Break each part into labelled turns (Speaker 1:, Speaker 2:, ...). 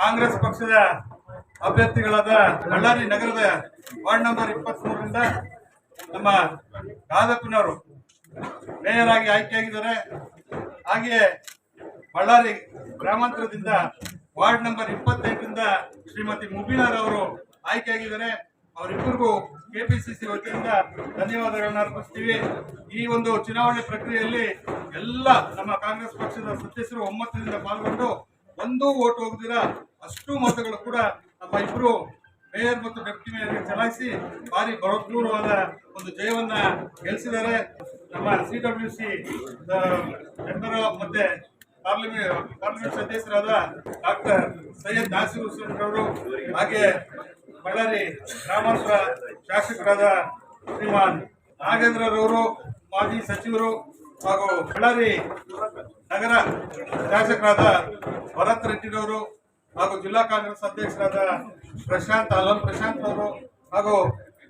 Speaker 1: ಕಾಂಗ್ರೆಸ್ ಪಕ್ಷದ ಅಭ್ಯರ್ಥಿಗಳಾದ ಬಳ್ಳಾರಿ ನಗರದ ward number ಇಪ್ಪತ್ತ್ ಮೂರರಿಂದ ನಮ್ಮ ಯಾದಪ್ಪನವರು ಮೇಯರ್ ಆಗಿ ಆಯ್ಕೆಯಾಗಿದ್ದಾರೆ. ಹಾಗೆಯೇ ಬಳ್ಳಾರಿ ಗ್ರಾಮಾಂತರದಿಂದ ವಾರ್ಡ್ ನಂಬರ್ ಇಪ್ಪತ್ತೆಂಟರಿಂದ ಶ್ರೀಮತಿ ಮುಬೀನಾರ್ ಅವರು ಆಯ್ಕೆಯಾಗಿದ್ದಾರೆ. ಅವರಿಬ್ಬರಿಗೂ ಕೆಪಿಸಿಸಿ ವತಿಯಿಂದ ಧನ್ಯವಾದಗಳನ್ನು ಅರ್ಪಿಸ್ತೀವಿ. ಈ ಒಂದು ಚುನಾವಣೆ ಪ್ರಕ್ರಿಯೆಯಲ್ಲಿ ಎಲ್ಲ ನಮ್ಮ ಕಾಂಗ್ರೆಸ್ ಪಕ್ಷದ ಸದಸ್ಯರು ಒಮ್ಮತದಿಂದ ಪಾಲ್ಗೊಂಡು ಒಂದೂ ಓಟ್ ಹೋಗದಿರ ಅಷ್ಟು ಮತಗಳು ಕೂಡ ನಮ್ಮ ಇಬ್ಬರು ಮೇಯರ್ ಮತ್ತು ಡೆಪ್ಟಿ ಮೇಯರ್ಗೆ ಚಲಾಯಿಸಿ ಭಾರಿ ಬರೋದ್ನೂರವಾದ ಒಂದು ಜಯವನ್ನ ಗೆಲ್ಲಿಸಿದ್ದಾರೆ ನಮ್ಮ ಸಿ ಡಬ್ಲ್ಯೂ ಸಿ ಮೆಂಬರ್ ಮತ್ತೆ ಪಾರ್ಲಿಮೆಂಟ್ ಪಾರ್ಲಿಮೆಂಟ್ ಸದಸ್ಯರಾದ ಡಾಕ್ಟರ್ ಸೈಯದ್ ನಾಸಿರ್ ಹುಸೇನ್ ಅವರು ಹಾಗೆ ಬಳ್ಳಾರಿ ಗ್ರಾಮಾಂತರ ಶಾಸಕರಾದ ಶ್ರೀಮಾನ್ ನಾಗೇಂದ್ರರವರು ಮಾಜಿ ಸಚಿವರು ಹಾಗೂ ಬಳ್ಳಾರಿ ನಗರ ಶಾಸಕರಾದ ಭರತ್ ರೆಡ್ಡಿರವರು ಹಾಗೂ ಜಿಲ್ಲಾ ಕಾಂಗ್ರೆಸ್ ಅಧ್ಯಕ್ಷರಾದ ಪ್ರಶಾಂತ್, ಅಲನ್ ಪ್ರಶಾಂತ್ ಅವರು ಹಾಗೂ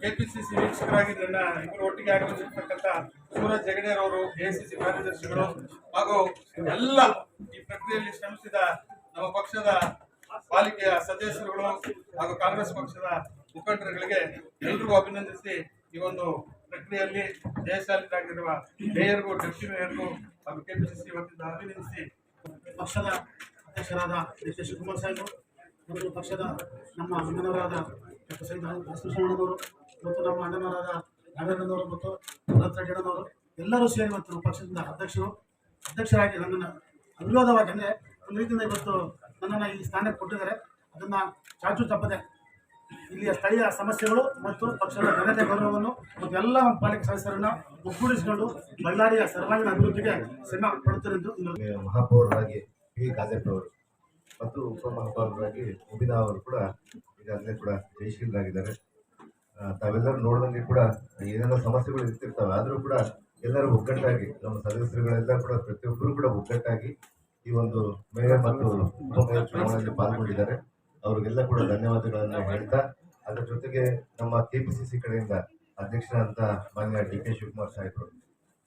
Speaker 1: ಕೆಪಿಸಿಸಿ ವೀಕ್ಷಕರಾಗಿ ನನ್ನ ಇಬ್ಬರು ಒಟ್ಟಿಗೆ ಆಗಮಿಸಿರ್ತಕ್ಕಂಥ ಸೂರಜ್ ಜಗಡೇರ್ ಅವರು ಎಸಿಸಿ ಕಾರ್ಯದರ್ಶಿಗಳು ಹಾಗೂ ಎಲ್ಲ ಈ ಪ್ರಕ್ರಿಯೆಯಲ್ಲಿ ಶ್ರಮಿಸಿದ ನಮ್ಮ ಪಕ್ಷದ ಪಾಲಿಕೆಯ ಸದಸ್ಯರುಗಳು ಹಾಗೂ ಕಾಂಗ್ರೆಸ್ ಪಕ್ಷದ ಮುಖಂಡರುಗಳಿಗೆ ಎಲ್ರಿಗೂ ಅಭಿನಂದಿಸಿ ಈ ಒಂದು ಪ್ರಕ್ರಿಯೆಯಲ್ಲಿ ಜಯಶಾಲಿತರಾಗಿರುವ ಮೇಯರ್ಗೂ ಡೆಪ್ಟಿ ಮೇಯರ್ಗೂ ಹಾಗೂ ಸಿ ವತಿಯಿಂದ ಅಭಿನಂದಿಸಿ
Speaker 2: ಪಕ್ಷದ ಅಧ್ಯಕ್ಷರಾದ ಎಸ್ ಶಿವಕುಮಾರ್ ಸಾಹೇಬರು ಮತ್ತು ಪಕ್ಷದ ನಮ್ಮ ಅಣ್ಣನವರಾದ ಹಸ್ತಶರಣವರು ಮತ್ತು ನಮ್ಮ ಅಣ್ಣನವರಾದ ನಾಗೇಂದ್ರನವರು ಮತ್ತು ಭರತ್ ಗಿಡನವರು ಎಲ್ಲರೂ ಸೇರಿ ಇವತ್ತು ನಮ್ಮ ಪಕ್ಷದಿಂದ ಅಧ್ಯಕ್ಷರು, ಅಧ್ಯಕ್ಷರಾಗಿ ನನ್ನನ್ನು ಅವಿರೋಧವಾಗಿ ಅಂದರೆ ಒಂದು ರೀತಿಯಿಂದ ಇವತ್ತು ನನ್ನನ್ನು ಈ ಸ್ಥಾನಕ್ಕೆ ಕೊಟ್ಟಿದ್ದಾರೆ. ಅದನ್ನು ಚಾಚು ತಪ್ಪದೆ ಇಲ್ಲಿಯ ಸ್ಥಳೀಯ ಸಮಸ್ಯೆಗಳು ಮತ್ತು ಪಕ್ಷದ ಘನತೆ ಗೌರವವನ್ನು ಮತ್ತು ಎಲ್ಲ ಪಾಲಿಕೆ ಸದಸ್ಯರನ್ನ ಒಗ್ಗೂಡಿಸಿಕೊಂಡು ಬಳ್ಳಾರಿಯ ಸರ್ವಾಂಗೀಣ ಅಭಿವೃದ್ಧಿಗೆ ಶ್ರಮ ಪಡುತ್ತಿರುವುದು
Speaker 3: ಮಹಾಪೌರರಾಗಿ ಪಿ ಗಾಜೆಪ್ ಅವರು ಮತ್ತು ಉಪಮಹಾಪೌರರಾಗಿ ಮುಬಿನಾ ಅವರು ಕೂಡ ಈಗಾಗಲೇ ಕೂಡ ಜಯಶೀಲರಾಗಿದ್ದಾರೆ. ತಾವೆಲ್ಲರೂ ನೋಡಿದಂಗೆ ಕೂಡ ಏನೆಲ್ಲ ಸಮಸ್ಯೆಗಳು ಇರ್ತಿರ್ತವೆ, ಆದರೂ ಕೂಡ ಎಲ್ಲರೂ ಒಗ್ಗಟ್ಟಾಗಿ, ನಮ್ಮ ಸದಸ್ಯರುಗಳೆಲ್ಲ ಕೂಡ ಪ್ರತಿಯೊಬ್ಬರು ಕೂಡ ಒಗ್ಗಟ್ಟಾಗಿ ಈ ಒಂದು ಮೇಯರ್ ಮತ್ತು ಉಪಮೇಯರ್ ಚುನಾವಣೆಯಲ್ಲಿ ಪಾಲ್ಗೊಂಡಿದ್ದಾರೆ. ಅವರಿಗೆಲ್ಲ ಕೂಡ ಧನ್ಯವಾದಗಳನ್ನು ಹೇಳ್ತಾ, ಅದರ ಜೊತೆಗೆ ನಮ್ಮ ಕೆಪಿಸಿಸಿ ಕಡೆಯಿಂದ ಅಧ್ಯಕ್ಷರಾದಂಥ ಮಾನ್ಯ ಡಿ ಕೆ ಶಿವಕುಮಾರ್ ಸಾಹೇಬರು,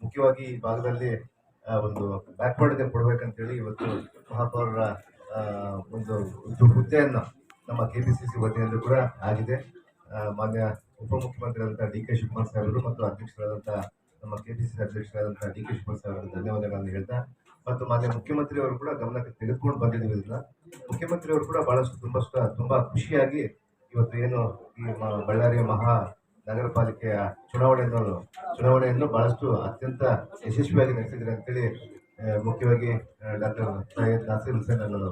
Speaker 3: ಮುಖ್ಯವಾಗಿ ಈ ಭಾಗದಲ್ಲಿ ಒಂದು ಬ್ಯಾಕ್ವರ್ಡ್ಗೆ ಕೊಡ್ಬೇಕಂತೇಳಿ ಇವತ್ತು ಮಹಾಪೌರರ ಒಂದು ಒಂದು ಹುದ್ದೆಯನ್ನು ನಮ್ಮ ಕೆ ಪಿ ಸಿ ಸಿ ವತಿಯಿಂದ ಕೂಡ ಆಗಿದೆ. ಮಾನ್ಯ ಉಪಮುಖ್ಯಮಂತ್ರಿಯಾದಂಥ ಡಿ ಕೆ ಶಿವಕುಮಾರ್ ಸಾಹೇಬರು ಮತ್ತು ಅಧ್ಯಕ್ಷರಾದಂಥ ನಮ್ಮ ಕೆ ಪಿ ಸಿ ಸಿ ಅಧ್ಯಕ್ಷರಾದಂಥ ಡಿ ಕೆ ಶಿವಕುಮಾರ್ ಸಾಹೇಬರ ಧನ್ಯವಾದಗಳನ್ನು ಹೇಳ್ತಾ ಮತ್ತು ಮಾನ್ಯ ಮುಖ್ಯಮಂತ್ರಿ ಅವರು ಕೂಡ ಗಮನಕ್ಕೆ ತೆಗೆದುಕೊಂಡು ಬಂದಿದ್ದೀವಿ ಇದನ್ನ. ಮುಖ್ಯಮಂತ್ರಿ ಅವರು ಕೂಡ ಬಹಳಷ್ಟು ತುಂಬಷ್ಟು, ತುಂಬಾ ಖುಷಿಯಾಗಿ ಇವತ್ತು ಏನು ಈ ಬಳ್ಳಾರಿಯ ಮಹಾ ನಗರ ಪಾಲಿಕೆಯ ಚುನಾವಣೆಯನ್ನು ಚುನಾವಣೆಯನ್ನು ಬಹಳಷ್ಟು ಅತ್ಯಂತ ಯಶಸ್ವಿಯಾಗಿ ನಡೆಸಿದ್ದಾರೆ ಅಂತೇಳಿ ಮುಖ್ಯವಾಗಿ ಡಾಕ್ಟರ್ ಸೈಯದ್ ನಾಸೀರ್ ಹುಸೇನ್ ಅನ್ನೋರು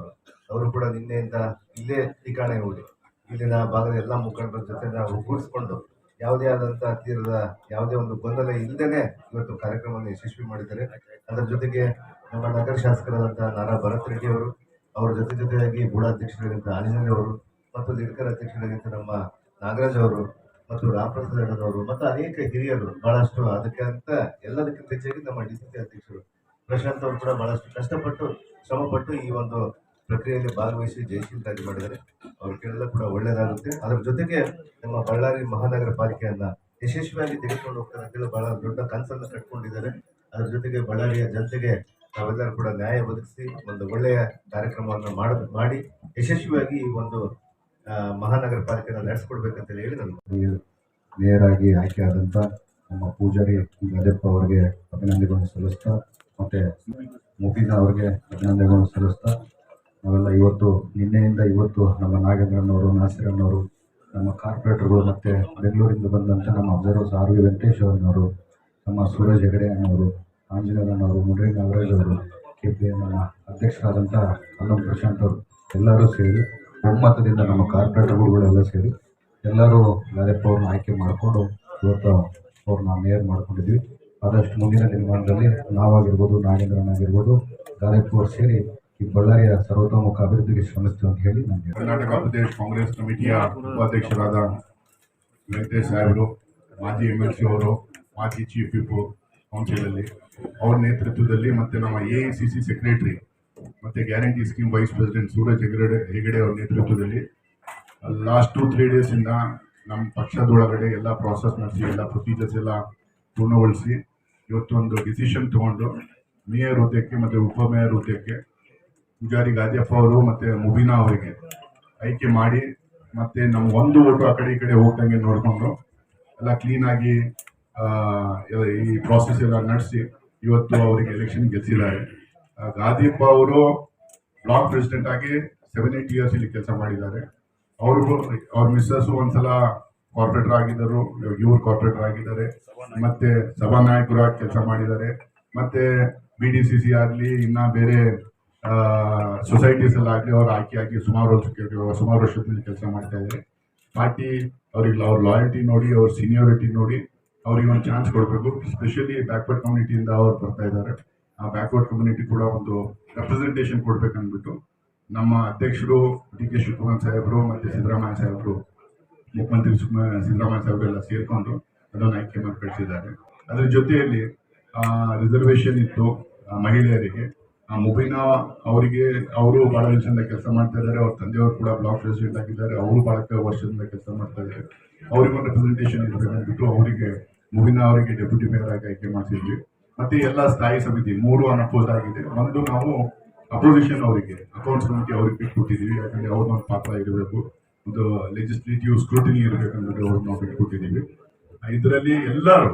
Speaker 3: ಅವರು ಕೂಡ ನಿನ್ನೆಯಿಂದ ಇಲ್ಲೇ ಠಿಕಾಣೆ ಹೋಗಿ, ಇಲ್ಲಿನ ಭಾಗದ ಎಲ್ಲ ಮುಖಂಡರ ಜೊತೆ ನಾವು ಒಗ್ಗೂಡಿಸ್ಕೊಂಡು ಯಾವುದೇ ಆದಂಥ ತೀರದ ಯಾವುದೇ ಒಂದು ಗೊಂದಲ ಇಲ್ಲದೇನೆ ಇವತ್ತು ಕಾರ್ಯಕ್ರಮವನ್ನು ಯಶಸ್ವಿ ಮಾಡಿದ್ದಾರೆ. ಅದರ ಜೊತೆಗೆ ನಮ್ಮ ನಗರ ಶಾಸಕರಾದಂಥ ನಾರಾ ಭರತ್ ರೆಡ್ಡಿ ಅವರು, ಅವರ ಜೊತೆ ಜೊತೆಯಾಗಿ ಗೂಢಾಧ್ಯಕ್ಷರಾದಂಥ ಆಂಜನೇಯ ಅವರು ಮತ್ತು ಲಿಡ್ಕರ್ ಅಧ್ಯಕ್ಷರಾದಂಥ ನಮ್ಮ ನಾಗರಾಜ್ ಅವರು ಮತ್ತು ರಾಮಪ್ರಸಾದ್ ಅಣ್ಣನವರು ಮತ್ತು ಅನೇಕ ಹಿರಿಯರು ಬಹಳಷ್ಟು ಅದಕ್ಕೆ ಅಂತ ಎಲ್ಲದಕ್ಕಿಂತ ಹೆಚ್ಚಾಗಿ ನಮ್ಮ ಡಿ ಸಿ ಸಿ ಅಧ್ಯಕ್ಷರು. ಪ್ರಶಾಂತ್ ಅವರು ಕೂಡ ಬಹಳಷ್ಟು ಕಷ್ಟಪಟ್ಟು ಶ್ರಮಪಟ್ಟು ಈ ಒಂದು ಪ್ರಕ್ರಿಯೆಯಲ್ಲಿ ಭಾಗವಹಿಸಿ ಜಯಶೀಲರಾಗಿ ಮಾಡಿದರೆ ಅವ್ರಿಗೆಲ್ಲ ಕೂಡ ಒಳ್ಳೆಯದಾಗುತ್ತೆ ಅದರ ಜೊತೆಗೆ ನಮ್ಮ ಬಳ್ಳಾರಿ ಮಹಾನಗರ ಪಾಲಿಕೆಯನ್ನ ಯಶಸ್ವಿಯಾಗಿ ತೆಗೆದುಕೊಂಡು ಹೋಗ್ತಾರೆ ಅಂತೇಳಿ ಬಹಳ ದೊಡ್ಡ ಕನಸನ್ನು ಕಟ್ಕೊಂಡಿದ್ದಾರೆ. ಅದರ ಜೊತೆಗೆ ಬಳ್ಳಾರಿಯ ಜನತೆಗೆ ನಾವೆಲ್ಲರೂ ಕೂಡ ನ್ಯಾಯ ಒದಗಿಸಿ ಒಂದು ಒಳ್ಳೆಯ ಕಾರ್ಯಕ್ರಮವನ್ನು ಮಾಡ, ಮಾಡಿ ಯಶಸ್ವಿಯಾಗಿ ಈ ಒಂದು ಮಹಾನಗರ ಪಾಲಿಕೆಯನ್ನು ನಡೆಸ್ಕೊಡ್ಬೇಕಂತೇಳಿ ಹೇಳಿ ನಾನು
Speaker 4: ಆಯ್ಕೆ ಆದಂಥ ನಮ್ಮ ಪೂಜಾರಿ ಗದಪ್ಪ ಅವರಿಗೆ ಅಭಿನಂದನೆಗಳನ್ನು ಸಲ್ಲಿಸ್ತಾ ಮತ್ತು ಮುಬೀನಾ ಅವರಿಗೆ ಅಭಿನಂದನೆಗಳನ್ನು ಸಲ್ಲಿಸ್ತಾ ನಾವೆಲ್ಲ ಇವತ್ತು, ನಿನ್ನೆಯಿಂದ ಇವತ್ತು ನಮ್ಮ ನಾಗೇಂದ್ರನವರು ನಾಸಿರನ್ನವರು ನಮ್ಮ ಕಾರ್ಪೊರೇಟರ್ಗಳು ಮತ್ತು ಬೆಂಗಳೂರಿಂದ ಬಂದಂಥ ನಮ್ಮ ಅಬ್ಸರ್ವರ್ಸ್ ಆರ್ ವಿ ವೆಂಕಟೇಶ್ ಅವರನ್ನವರು ನಮ್ಮ ಸೂರಜ್ ಹೆಗಡೆ ಅಣ್ಣವರು ಆಂಜನೇಯನವರು ಮುರಳಿ ನಾಗರಾಜ್ ಅವರು ಕೆ ಪಿ ನಮ್ಮ ಅಧ್ಯಕ್ಷರಾದಂಥ ಅಲ್ಲಂ ಪ್ರಶಾಂತ್ ಅವರು, ಎಲ್ಲರೂ ಸೇರಿ ಒಮ್ಮತದಿಂದ ನಮ್ಮ ಕಾರ್ಪೊರೇಟರ್ಗಳೆಲ್ಲ ಸೇರಿ ಎಲ್ಲರೂ ಗಾದೆಪ್ಪ ಅವ್ರನ್ನ ಆಯ್ಕೆ ಮಾಡಿಕೊಂಡು ಇವತ್ತು ಅವ್ರನ್ನ ಮೇಯರ್ ಮಾಡ್ಕೊಂಡಿದ್ವಿ. ಆದಷ್ಟು ಮುಂದಿನ ದಿನಮಾನದಲ್ಲಿ ನಾವಾಗಿರ್ಬೋದು ನಾಗೇಂದ್ರನಾಗಿರ್ಬೋದು ಗಾದೆಪ್ಪ ಅವ್ರು ಸೇರಿ ಈ ಬಳ್ಳಾರಿಯ ಸರ್ವತೋಮುಖ ಅಭಿವೃದ್ಧಿಗೆ ಶ್ರಮಿಸ್ತು ಅಂತ ಹೇಳಿ ನನಗೆ
Speaker 5: ಕರ್ನಾಟಕ, ಪ್ರದೇಶ ಕಾಂಗ್ರೆಸ್ ಕಮಿಟಿಯ ಉಪಾಧ್ಯಕ್ಷರಾದ ವೆಂಕಟೇಶ್ ಸಾಹೇಬರು ಮಾಜಿ ಎಂ ಎಲ್ ಸಿ ಅವರು, ಮಾಜಿ ಚೀಫ್ ವಿಪ್ ಕೌನ್ಸಿಲಲ್ಲಿ ಅವ್ರ ನೇತೃತ್ವದಲ್ಲಿ ಮತ್ತು ನಮ್ಮ A I C C secretary ಮತ್ತು guarantee scheme vice president Suraj Hegde Hegde ಅವ್ರ ನೇತೃತ್ವದಲ್ಲಿ ಲಾಸ್ಟ್ ಟು ತ್ರೀ ಡೇಸಿಂದ ನಮ್ಮ ಪಕ್ಷದೊಳಗಡೆ ಎಲ್ಲ ಪ್ರಾಸೆಸ್ ನಡೆಸಿ, ಎಲ್ಲ ಪ್ರೊಸೀಜರ್ಸ್ ಎಲ್ಲ ಪೂರ್ಣಗೊಳಿಸಿ ಇವತ್ತೊಂದು ಡಿಸಿಷನ್ ತಗೊಂಡು ಮೇಯರ್ ಹುದ್ದೆಗೆ ಮತ್ತು ಉಪಮೇಯರ್ ಹುದ್ದೆಗೆ ಪೂಜಾರಿ ಗಾದಿಯಪ್ಪ ಅವರು ಮತ್ತೆ ಮುಬೀನಾ ಅವರಿಗೆ ಆಯ್ಕೆ ಮಾಡಿ ಮತ್ತೆ ನಮ್ಮ ಒಂದು ಓಟು ಆ ಕಡೆ ಈ ಕಡೆ ಹೋಗ್ದಂಗೆ ನೋಡಿಕೊಂಡು ಎಲ್ಲ ಕ್ಲೀನಾಗಿ ಈ ಪ್ರಾಸೆಸ್ ಎಲ್ಲ ನಡೆಸಿ ಇವತ್ತು ಅವರಿಗೆ ಎಲೆಕ್ಷನ್ ಗೆಲ್ಸಿದ್ದಾರೆ ಗಾದಿಯಪ್ಪ ಅವರು ಬ್ಲಾಕ್ ಪ್ರೆಸಿಡೆಂಟ್ ಆಗಿ ಸೆವೆನ್ ಏಟ್ ಇಯರ್ಸ್ ಇಲ್ಲಿ ಕೆಲಸ ಮಾಡಿದ್ದಾರೆ. ಅವ್ರಿಗೂ ಅವ್ರ ಮಿಸ್ಸಸ್ ಒಂದ್ಸಲ ಕಾರ್ಪೊರೇಟರ್ ಆಗಿದ್ದರು, ಇವ್ರು ಕಾರ್ಪೊರೇಟರ್ ಆಗಿದ್ದಾರೆ. ಮತ್ತೆ ಸಭಾನಾಯಕರು ಆಗಿ ಕೆಲಸ ಮಾಡಿದ್ದಾರೆ. ಮತ್ತೆ ಬಿ ಡಿ ಸಿ ಸಿ ಆಗಲಿ, ಇನ್ನ ಬೇರೆ ಸೊಸೈಟೀಸ್ ಎಲ್ಲ ಆಗಲಿ ಅವ್ರು ಆಯ್ಕೆಯಾಗಿ ಸುಮಾರು ವರ್ಷ ಸುಮಾರು ವರ್ಷದಿಂದ ಕೆಲಸ ಮಾಡ್ತಾ ಇದ್ದಾರೆ ಪಾರ್ಟಿ ಅವ್ರಿಗೆ ಅವ್ರ ಲಾಯಲ್ಟಿ ನೋಡಿ, ಅವ್ರ ಸೀನಿಯಾರಿಟಿ ನೋಡಿ ಅವ್ರಿಗೆ ಒಂದು ಚಾನ್ಸ್ ಕೊಡಬೇಕು. ಸ್ಪೆಷಲಿ ಬ್ಯಾಕ್ವರ್ಡ್ ಕಮ್ಯುನಿಟಿಯಿಂದ ಅವ್ರು ಬರ್ತಾ ಇದ್ದಾರೆ ಆ ಬ್ಯಾಕ್ವರ್ಡ್ ಕಮ್ಯುನಿಟಿ ಕೂಡ ಒಂದು ರೆಪ್ರೆಸೆಂಟೇಷನ್ ಕೊಡಬೇಕಂದ್ಬಿಟ್ಟು ನಮ್ಮ ಅಧ್ಯಕ್ಷರು ಡಿ ಕೆ ಶಿವಕುಮಾರ್ ಸಾಹೇಬರು ಮತ್ತು ಸಿದ್ದರಾಮಯ್ಯ ಸಾಹೇಬರು, ಮುಖ್ಯಮಂತ್ರಿ ಸಿದ್ದರಾಮಯ್ಯ ಸಾಹೇಬರು ಎಲ್ಲ ಸೇರಿಕೊಂಡು ಅದನ್ನು ಆಯ್ಕೆ ಮಾಡಿ ಕಳಿಸಿದ್ದಾರೆ ಅದರ ಜೊತೆಯಲ್ಲಿ ರಿಸರ್ವೇಷನ್ ಇತ್ತು ಮಹಿಳೆಯರಿಗೆ. ಮುಬಿನಾ ಅವರಿಗೆ, ಅವರು ಬಹಳ ವರ್ಷದಿಂದ ಕೆಲಸ ಮಾಡ್ತಾ ಇದ್ದಾರೆ ಅವ್ರ ತಂದೆಯವರು ಕೂಡ ಬ್ಲಾಕ್ ಪ್ರೆಸಿಡೆಂಟ್ ಆಗಿದ್ದಾರೆ, ಅವರು ಬಹಳ ವರ್ಷದಿಂದ ಕೆಲಸ ಮಾಡ್ತಾ ಇದ್ದಾರೆ ಅವ್ರಿಗೆ ಒಂದು ರೆಪ್ರೆಸೆಂಟೇಷನ್ ಇರಬೇಕಂದ್ಬಿಟ್ಟು ಅವರಿಗೆ, ಮುಬಿನಾ ಅವರಿಗೆ ಡೆಪ್ಯೂಟಿ ಮೇಯರ್ ಆಗಿ ಆಯ್ಕೆ ಮಾಡ್ತಿದ್ವಿ ಮತ್ತೆ ಎಲ್ಲ ಸ್ಥಾಯಿ ಸಮಿತಿ ಮೂರು ಅನಪೋಸ್ ಆಗಿದೆ. ಒಂದು ನಾವು ಅಪೋಸಿಷನ್ ಅವರಿಗೆ ಅಕೌಂಟ್ಸ್ ಕಮಿಟಿ ಅವ್ರಿಗೆ ಬಿಟ್ಕೊಟ್ಟಿದ್ದೀವಿ ಯಾಕಂದ್ರೆ ಅವ್ರ ಒಂದು ಪಾತ್ರ ಇರಬೇಕು. ಒಂದು ಲೆಜಿಸ್ಲೇಟಿವ್ ಸ್ಕ್ರೂಟಿನಿ ಇರಬೇಕಂದ್ರೆ ಅವ್ರನ್ನ ನಾವು ಬಿಟ್ಕೊಟ್ಟಿದ್ದೀವಿ ಇದರಲ್ಲಿ ಎಲ್ಲರೂ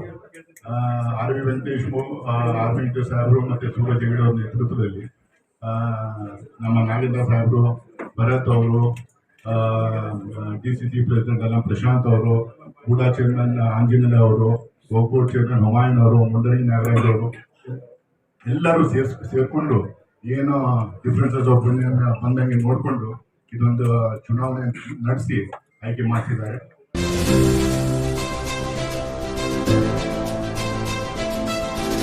Speaker 5: R V Venkatesh R Venkatesh ಸಾಹೇಬರು ಮತ್ತೆ ಸೂರಜ್ ಹೆಗಡೆ ಅವ್ರ ನೇತೃತ್ವದಲ್ಲಿ ನಮ್ಮ ನಾಗೇಂದ್ರ ಸಾಹೇಬರು, ಭರತ್ ಅವರು ಡಿ ಸಿ ಸಿ ಪ್ರೆಸಿಡೆಂಟ್ ಅಲ್ಲ ಪ್ರಶಾಂತ್ ಅವರು, ಕೂಡ ಚೇರ್ಮನ್ ಆಂಜನೇಯ ಅವರು ಗೋಪುರ್ ಚೇರ್ಮನ್ ಹುಮಾಯನ್ ಅವರು ಮುಂಡರಿ ನಾಗರಾಜ್ ಅವರು, ಎಲ್ಲರೂ ಸೇರ್ಸ್, ಸೇರ್ಕೊಂಡು ಏನು ಡಿಫ್ರೆನ್ಸಸ್ ಒಪಿನಿಯನ್ ಬಂದಂಗೆ ನೋಡಿಕೊಂಡು ಇದೊಂದು ಚುನಾವಣೆ ನಡೆಸಿ ಆಯ್ಕೆ ಮಾಡ್ತಿದ್ದಾರೆ